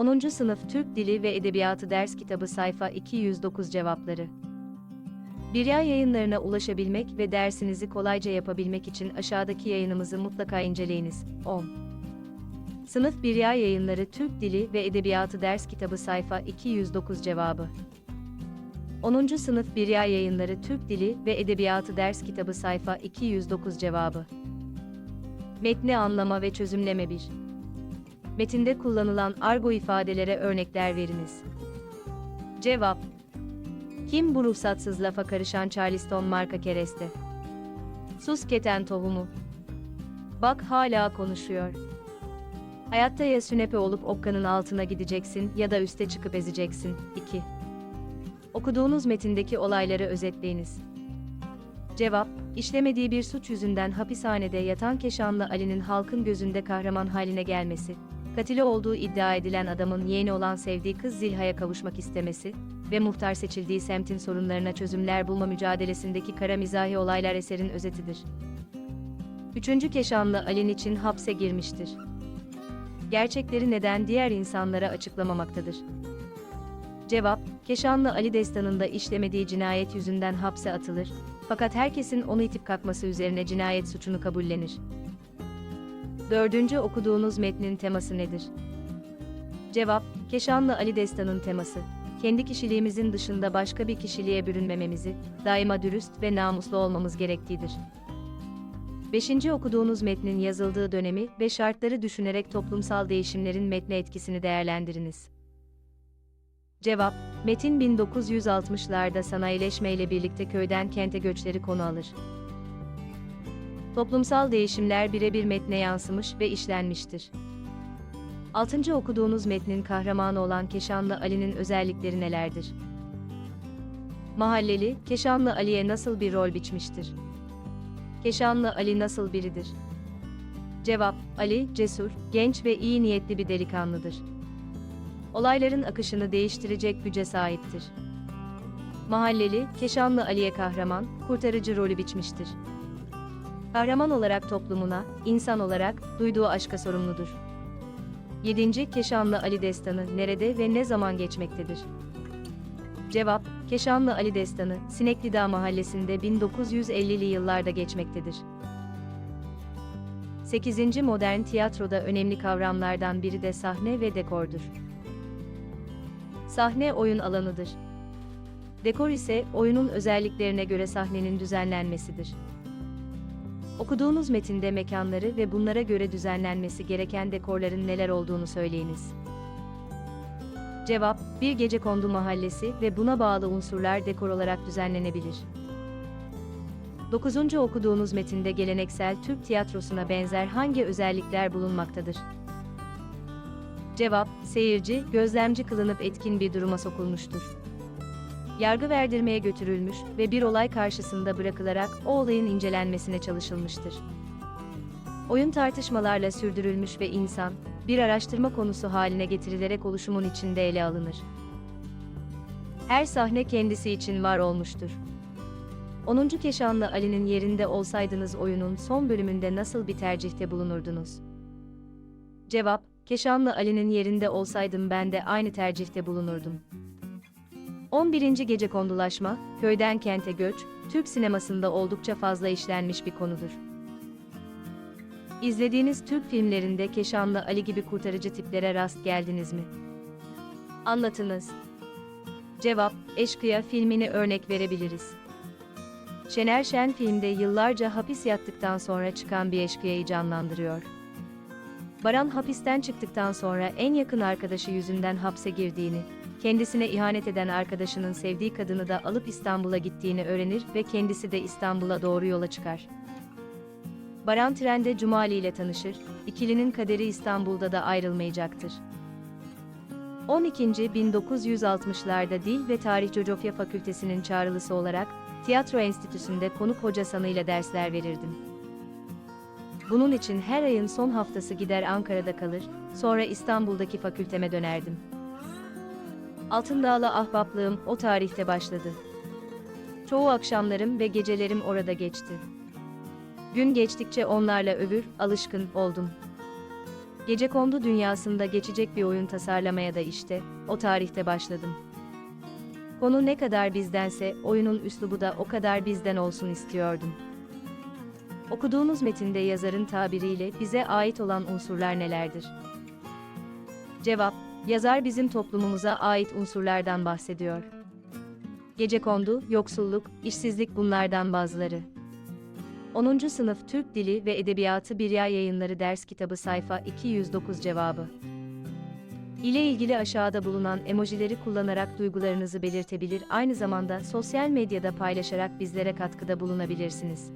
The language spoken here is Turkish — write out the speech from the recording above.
10. Sınıf Türk Dili ve Edebiyatı Ders Kitabı Sayfa 209 Cevapları Birya yayınlarına ulaşabilmek ve dersinizi kolayca yapabilmek için aşağıdaki yayınımızı mutlaka inceleyiniz. 10. Sınıf Birya Yayınları Türk Dili ve Edebiyatı Ders Kitabı Sayfa 209 Cevabı 10. Sınıf Birya Yayınları Türk Dili ve Edebiyatı Ders Kitabı Sayfa 209 Cevabı Metni anlama ve çözümleme 1. Metinde kullanılan argo ifadelere örnekler veriniz. Cevap Kim bu ruhsatsız lafa karışan Charleston marka kereste? Sus keten tohumu. Bak hala konuşuyor. Hayatta ya sünepe olup okkanın altına gideceksin ya da üste çıkıp ezeceksin. 2. Okuduğunuz metindeki olayları özetleyiniz. Cevap, işlemediği bir suç yüzünden hapishanede yatan Keşanlı Ali'nin halkın gözünde kahraman haline gelmesi, katili olduğu iddia edilen adamın yeğeni olan sevdiği kız Zilha'ya kavuşmak istemesi ve muhtar seçildiği semtin sorunlarına çözümler bulma mücadelesindeki kara mizahi olaylar eserin özetidir. Üçüncü Keşanlı Ali'nin için hapse girmiştir. Gerçekleri neden diğer insanlara açıklamamaktadır? Cevap, Keşanlı Ali destanında işlemediği cinayet yüzünden hapse atılır, fakat herkesin onu itip kalkması üzerine cinayet suçunu kabullenir. Dördüncü okuduğunuz metnin teması nedir? Cevap, Keşanlı Ali destanın teması, kendi kişiliğimizin dışında başka bir kişiliğe bürünmememizi, daima dürüst ve namuslu olmamız gerektiğidir. Beşinci okuduğunuz metnin yazıldığı dönemi ve şartları düşünerek toplumsal değişimlerin metne etkisini değerlendiriniz. Cevap, metin 1960'larda sanayileşmeyle birlikte köyden kente göçleri konu alır. Toplumsal değişimler birebir metne yansımış ve işlenmiştir. 6. okuduğunuz metnin kahramanı olan Keşanlı Ali'nin özellikleri nelerdir? Mahalleli, Keşanlı Ali'ye nasıl bir rol biçmiştir? Keşanlı Ali nasıl biridir? Cevap, Ali, cesur, genç ve iyi niyetli bir delikanlıdır olayların akışını değiştirecek güce sahiptir. Mahalleli, Keşanlı Ali'ye kahraman, kurtarıcı rolü biçmiştir. Kahraman olarak toplumuna, insan olarak, duyduğu aşka sorumludur. 7. Keşanlı Ali Destanı nerede ve ne zaman geçmektedir? Cevap, Keşanlı Ali Destanı, Sinekli Dağ Mahallesi'nde 1950'li yıllarda geçmektedir. 8. Modern tiyatroda önemli kavramlardan biri de sahne ve dekordur. Sahne oyun alanıdır. Dekor ise oyunun özelliklerine göre sahnenin düzenlenmesidir. Okuduğunuz metinde mekanları ve bunlara göre düzenlenmesi gereken dekorların neler olduğunu söyleyiniz. Cevap, bir gece kondu mahallesi ve buna bağlı unsurlar dekor olarak düzenlenebilir. 9. okuduğunuz metinde geleneksel Türk tiyatrosuna benzer hangi özellikler bulunmaktadır? Cevap, seyirci, gözlemci kılınıp etkin bir duruma sokulmuştur. Yargı verdirmeye götürülmüş ve bir olay karşısında bırakılarak o olayın incelenmesine çalışılmıştır. Oyun tartışmalarla sürdürülmüş ve insan, bir araştırma konusu haline getirilerek oluşumun içinde ele alınır. Her sahne kendisi için var olmuştur. 10. Keşanlı Ali'nin yerinde olsaydınız oyunun son bölümünde nasıl bir tercihte bulunurdunuz? Cevap, Keşanlı Ali'nin yerinde olsaydım ben de aynı tercihte bulunurdum. 11. Gece kondulaşma, köyden kente göç, Türk sinemasında oldukça fazla işlenmiş bir konudur. İzlediğiniz Türk filmlerinde Keşanlı Ali gibi kurtarıcı tiplere rast geldiniz mi? Anlatınız. Cevap, Eşkıya filmini örnek verebiliriz. Şener Şen filmde yıllarca hapis yattıktan sonra çıkan bir eşkıyayı canlandırıyor. Baran hapisten çıktıktan sonra en yakın arkadaşı yüzünden hapse girdiğini, kendisine ihanet eden arkadaşının sevdiği kadını da alıp İstanbul'a gittiğini öğrenir ve kendisi de İstanbul'a doğru yola çıkar. Baran trende Cumali ile tanışır, ikilinin kaderi İstanbul'da da ayrılmayacaktır. 12. 1960'larda Dil ve Tarih Coğrafya Fakültesinin çağrılısı olarak Tiyatro Enstitüsü'nde konuk hoca sanıyla dersler verirdim. Bunun için her ayın son haftası gider Ankara'da kalır, sonra İstanbul'daki fakülteme dönerdim. Altındağ'la ahbaplığım o tarihte başladı. Çoğu akşamlarım ve gecelerim orada geçti. Gün geçtikçe onlarla övür, alışkın oldum. Gecekondu dünyasında geçecek bir oyun tasarlamaya da işte, o tarihte başladım. Konu ne kadar bizdense, oyunun üslubu da o kadar bizden olsun istiyordum. Okuduğunuz metinde yazarın tabiriyle bize ait olan unsurlar nelerdir? Cevap, yazar bizim toplumumuza ait unsurlardan bahsediyor. Gecekondu, yoksulluk, işsizlik bunlardan bazıları. 10. Sınıf Türk Dili ve Edebiyatı Birya Yayınları Ders Kitabı Sayfa 209 Cevabı ile ilgili aşağıda bulunan emojileri kullanarak duygularınızı belirtebilir aynı zamanda sosyal medyada paylaşarak bizlere katkıda bulunabilirsiniz.